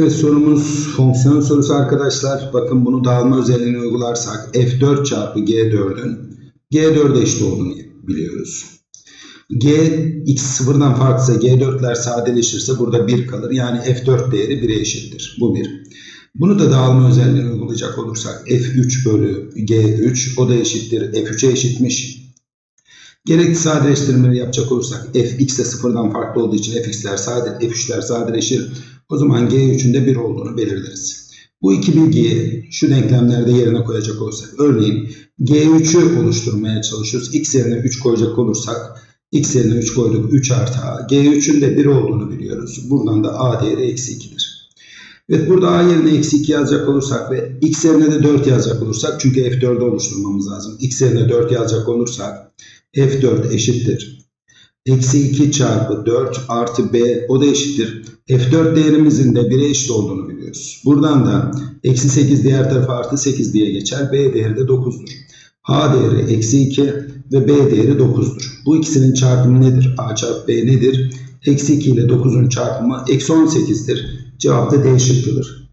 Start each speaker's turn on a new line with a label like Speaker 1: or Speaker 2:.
Speaker 1: Evet sorumuz fonksiyon sorusu arkadaşlar. Bakın bunu dağılma özelliğini uygularsak f4 çarpı g4'ün g4'e eşit olduğunu biliyoruz. g x sıfırdan farklısa g4'ler sadeleşirse burada 1 kalır. Yani f4 değeri 1'e eşittir. Bu 1. Bunu da dağılma özelliğini uygulayacak olursak f3 bölü g3 o da eşittir. f3'e eşitmiş. Gerekli sadeleştirmeleri yapacak olursak fx de sıfırdan farklı olduğu için fx'ler sade, f3'ler sadeleşir. O zaman g3'ün de 1 olduğunu belirleriz. Bu iki bilgiyi şu denklemlerde yerine koyacak olursak, örneğin g3'ü oluşturmaya çalışıyoruz. x yerine 3 koyacak olursak, x yerine 3 koyduk 3 artı a. g3'ün de 1 olduğunu biliyoruz. Buradan da a değeri eksi 2'dir. Evet burada a yerine eksi 2 yazacak olursak ve x yerine de 4 yazacak olursak, çünkü f4'ü oluşturmamız lazım. x yerine 4 yazacak olursak, f4 eşittir. Eksi 2 çarpı 4 artı b o da eşittir. F4 değerimizin de 1'e eşit olduğunu biliyoruz. Buradan da eksi 8 diğer tarafa artı 8 diye geçer. B değeri de 9'dur. A değeri eksi 2 ve B değeri 9'dur. Bu ikisinin çarpımı nedir? A çarpı B nedir? Eksi 2 ile 9'un çarpımı eksi 18'dir. Cevap da D şıkkıdır.